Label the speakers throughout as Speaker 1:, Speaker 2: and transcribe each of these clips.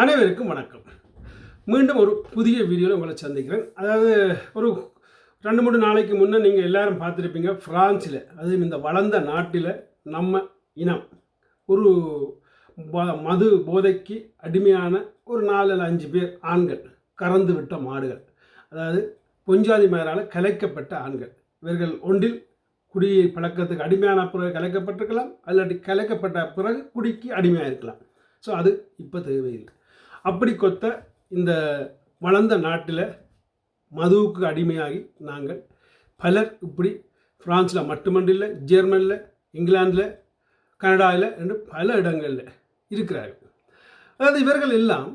Speaker 1: அனைவருக்கும் வணக்கம். மீண்டும் ஒரு புதிய வீடியோவில் உங்களை சந்திக்கிறேன். அதாவது ஒரு ரெண்டு மூணு நாளைக்கு முன்னே நீங்கள் எல்லாரும் பார்த்துருப்பீங்க ஃப்ரான்ஸில் அதுவும் இந்த வளர்ந்த நாட்டில் நம்ம இனம். ஒரு மது போதைக்கு அடிமையான ஒரு நாலு அஞ்சு பேர் ஆண்கள் கறந்து விட்ட மாடுகள். அதாவது பொஞ்சாதி மேலால் கலைக்கப்பட்ட ஆண்கள். இவர்கள் ஒன்றில் குடி பழக்கத்துக்கு அடிமையான பிறகு கலைக்கப்பட்டிருக்கலாம் அல்லாட்டி கலைக்கப்பட்ட பிறகு குடிக்கு அடிமையாக இருக்கலாம் ஸோ அது இப்போ தேவையில்லை. அப்படி கொத்த இந்த வளர்ந்த நாட்டில் மதுவுக்கு அடிமையாகி நாங்கள் பலர் இப்படி ஃப்ரான்ஸில் மட்டுமன்றில்லை ஜெர்மனியில் இங்கிலாந்தில் கனடாவில் என்று பல இடங்களில் இருக்கிறார்கள். அதாவது இவர்கள் எல்லாம்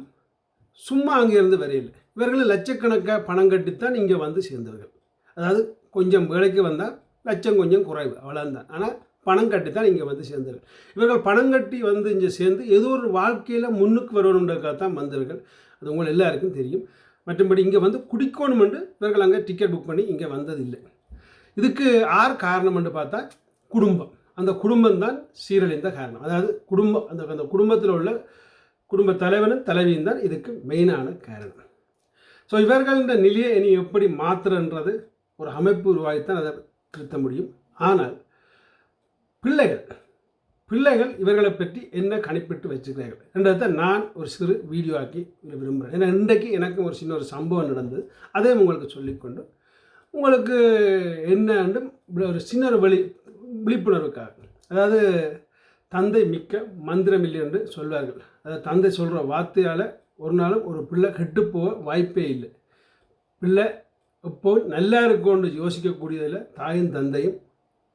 Speaker 1: சும்மா அங்கேருந்து வரையில்லை. இவர்கள் லட்சக்கணக்காக பணம் கட்டித்தான் இங்கே வந்து சேர்ந்தவர்கள். அதாவது கொஞ்சம் வேலைக்கு வந்தால் லட்சம் கொஞ்சம் குறைவு அவ்வளோந்தான் ஆனால் பணம் கட்டி தான் இங்கே வந்து சேர்ந்தார்கள் இவர்கள் பணம் கட்டி வந்து இங்கே சேர்ந்து ஏதோ ஒரு வாழ்க்கையில் முன்னுக்கு வரணுன்றதுக்காக தான் வந்தவர்கள். அது உங்கள் எல்லாருக்கும் தெரியும். மற்றும்படி இங்கே வந்து குடிக்கணுமென்று இவர்கள் அங்கே டிக்கெட் புக் பண்ணி இங்கே வந்ததில்லை. இதுக்கு ஆர் காரணம்னு பார்த்தா குடும்பம். அந்த குடும்பம் தான் சீரழிந்த காரணம். அதாவது குடும்பம் அந்த அந்த குடும்பத்தில் உள்ள குடும்ப தலைவனும் தலைவியும் தான் இதுக்கு மெயினான காரணம். ஸோ இவர்கள் நிலையை இனி எப்படி மாற்றுறன்றது ஒரு அமைப்பு உருவாகித்தான் அதை திருத்த முடியும். ஆனால் பிள்ளைகள் பிள்ளைகள் இவர்களை பற்றி என்ன கணிப்பிட்டு வச்சுக்கிறார்கள் என்றதை நான் ஒரு சிறு வீடியோ ஆக்கி விரும்புகிறேன். ஏன்னா இன்றைக்கு எனக்கும் ஒரு சின்ன ஒரு சம்பவம் நடந்தது. அதே உங்களுக்கு சொல்லிக்கொண்டு உங்களுக்கு என்னன்னு ஒரு சின்ன ஒரு வெளி விழிப்புணர்வுக்காக அதாவது தந்தை மிக்க மந்திரம் இல்லை என்று சொல்வார்கள். அதாவது தந்தை சொல்கிற வார்த்தையால் ஒரு நாளும் ஒரு பிள்ளை கெட்டு போக வாய்ப்பே இல்லை. பிள்ளை எப்போ நல்லா இருக்கும்னு யோசிக்கக்கூடியதில் தாயும் தந்தையும்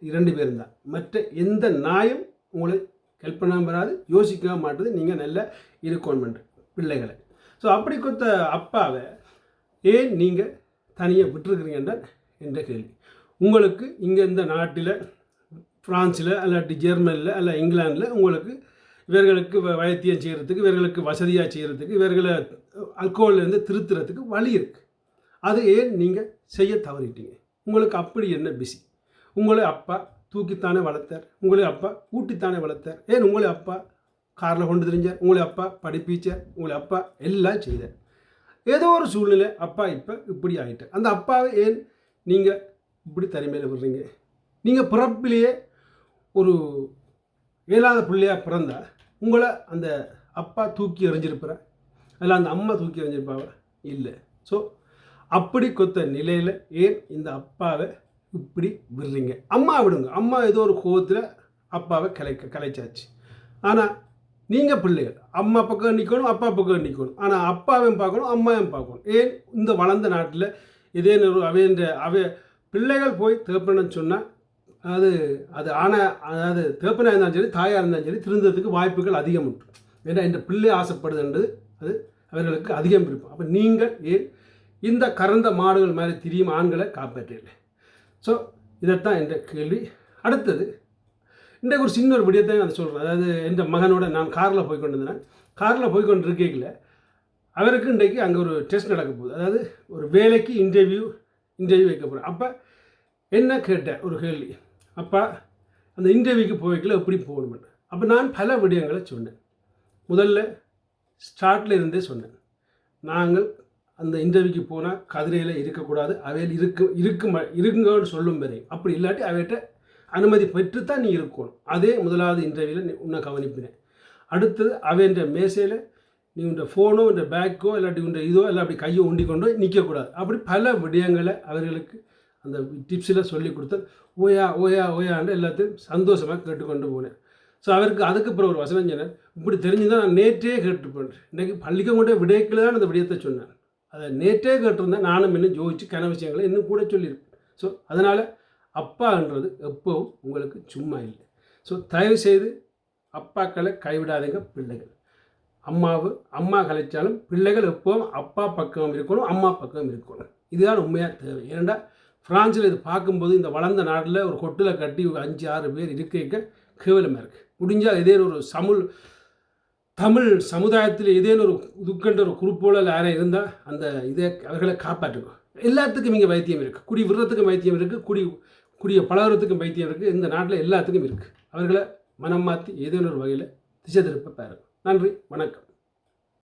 Speaker 1: இரண்டு பேரும் தான். மற்ற எந்த நாயும் உங்களை ஹெல்ப் பண்ணாமல் வராது யோசிக்க மாட்டுது. நீங்கள் நல்ல இருக்கணும் பிள்ளைகளை. ஸோ அப்படி கொடுத்த அப்பாவை ஏன் நீங்கள் தனியாக விட்டுருக்குறீங்கன்னா என்ற கேள்வி. உங்களுக்கு இங்கே இந்த நாட்டில் ஃப்ரான்ஸில் அல்லாட்டி ஜெர்மனியில் அல்ல இங்கிலாந்தில் உங்களுக்கு இவர்களுக்கு வைத்தியம் செய்கிறதுக்கு இவர்களுக்கு வசதியாக செய்கிறதுக்கு இவர்களை அல்கோலேருந்து திருத்துறதுக்கு வழி இருக்குது அது ஏன் நீங்கள் செய்ய தவறிட்டீங்க? உங்களுக்கு அப்படி என்ன பிஸி உங்களை அப்பா தூக்கித்தானே வளர்த்தார். உங்களை அப்பா ஊட்டித்தானே வளர்த்தார். ஏன் உங்களை அப்பா காரில் கொண்டு தெரிஞ்சார்? உங்களை அப்பா படிப்பிச்சார்? உங்களை அப்பா எல்லாம் செய்தார். ஏதோ ஒரு சூழ்நிலை அப்பா இப்போ இப்படி ஆகிட்டார் அந்த அப்பாவை ஏன் நீங்கள் இப்படி தனிமையில் விடுறீங்க? நீங்கள் பிறப்பிலேயே ஒரு இயலாத பிள்ளையாக பிறந்தா உங்களை அந்த அப்பா தூக்கி எறிஞ்சிருப்பார்? அதில் அந்த அம்மா தூக்கி எறிஞ்சிருப்பாவா? இல்லை. ஸோ அப்படி கொத்த நிலையில் ஏன் இந்த அப்பாவை இப்படி விடுறீங்க. அம்மா விடுங்க. அம்மா ஏதோ ஒரு கோபத்தில் அப்பாவை கலைக்க கலைச்சாச்சு. ஆனால் நீங்கள் பிள்ளைகள். அம்மா பக்கம் நிற்கணும் அப்பா பக்கம் நிற்கணும் ஆனால் அப்பாவையும் பார்க்கணும் அம்மாவையும் பார்க்கணும். ஏன்? இந்த வளர்ந்த நாட்டில் இதே ஒரு அவைன்ற அவை பிள்ளைகள் போய் தேப்பனன்னு சொன்னால் அது அது ஆனால் அதாவது தேப்பனாக இருந்தாலும் சரி தாயாக இருந்தாலும் சரி திருந்ததுக்கு வாய்ப்புகள் அதிகம் உண்டு. ஏன்னா இந்த பிள்ளை ஆசைப்படுதுன்றது அது அவர்களுக்கு அதிகம் இருக்கும். அப்போ நீங்கள் ஏன் இந்த கறந்த மாடுகள் மாதிரி திரியும் ஆண்களை காப்பாற்றலை ஸோ இதைத்தான் என்ற கேள்வி. அடுத்தது இன்றைக்கு ஒரு சின்ன ஒரு விடயத்தை அதை சொல்கிறேன் அதாவது என் மகனோட நான் காரில் போய் கொண்டு இருந்தேன் காரில் போய் கொண்டு இருக்கையில் அவருக்கு இன்றைக்கு அங்கே ஒரு டெஸ்ட் நடக்க போகுது. அதாவது ஒரு வேலைக்கு இன்டர்வியூ இன்டர்வியூ வைக்க போகிறேன் அப்போ என்ன கேட்டேன் ஒரு கேள்வி? அப்போ அந்த இன்டர்வியூக்கு போய்க்கல எப்படி போகணும்னு. அப்போ நான் பல விடயங்களை சொன்னேன். முதல்ல ஸ்டார்ட்ல இருந்தே சொன்னேன். நாங்கள் அந்த இன்டர்வியூக்கு போனால் கதிரையில் இருக்கக்கூடாது. அவையில் இருக்கு இருக்கும் இருக்குங்கன்னு சொல்லும் பெரிய அப்படி இல்லாட்டி அவைகிட்ட அனுமதி பெற்று தான் நீ இருக்கணும். அதே முதலாவது இன்டர்வியூவில் நீ உன்னை கவனிப்பினேன். அடுத்தது அவைன்ற மேசையில் நீ உன் ஃபோனோ இந்த பேக்கோ இல்லாட்டி உன் இதோ இல்லை அப்படி கையை உண்டி கொண்டு நிற்கக்கூடாது அப்படி பல விடயங்களை அவர்களுக்கு அந்த டிப்ஸில் சொல்லி கொடுத்தா ஓயா ஓயா ஓயான்னு எல்லாத்தையும் சந்தோஷமாக கேட்டுக்கொண்டு போனேன். ஸோ அவருக்கு அதுக்கு அப்புறம் ஒரு வசனம் சொன்னேன். இப்படி தெரிஞ்சுதான் நான் நேற்றே கேட்டுப்பேன் இன்றைக்கி பள்ளிக்கு கொண்டே விடயக்கில் தான் அந்த விடயத்தை சொன்னேன். அதை நேற்றே கேட்டிருந்தேன். நானும் இன்னும் ஜோதிச்சு கன விஷயங்களை இன்னும் கூட சொல்லியிருப்பேன் ஸோ அதனால் அப்பான்றது எப்போவும் உங்களுக்கு சும்மா இல்லை. ஸோ தயவு செய்து அப்பாக்களை கைவிடாதீங்க பிள்ளைகள். அம்மாவு அம்மா கலைச்சாலும் பிள்ளைகள் எப்போவும் அப்பா பக்கம் இருக்கணும் அம்மா பக்கம் இருக்கணும். இதுதான் உண்மையாக தேவை. ஏன்னா ஃப்ரான்ஸில் இது பார்க்கும்போது இந்த வளர்ந்த நாட்டில் ஒரு கொட்டில் கட்டி ஒரு அஞ்சு ஆறு பேர் இருக்க கேவலமாக இருக்குது முடிஞ்சால் இதே ஒரு சமுல் தமிழ் சமுதாயத்தில் ஏதேனும் ஒரு துக்கன்ற ஒரு குரூப்போல யாரும் இருந்தால் அந்த இதை அவர்களை காப்பாற்றுக்கும் எல்லாத்துக்கும் இங்கே வைத்தியம் இருக்குது குடி விடுறதுக்கும் வைத்தியம் இருக்குது குடி குடிய பழகுறதுக்கும் வைத்தியம் இருக்குது இந்த நாட்டில் எல்லாத்துக்கும் இருக்குது அவர்களை மனம் மாற்றி ஏதேனும் ஒரு வகையில் திசை திருப்ப பாருங்க. நன்றி வணக்கம்.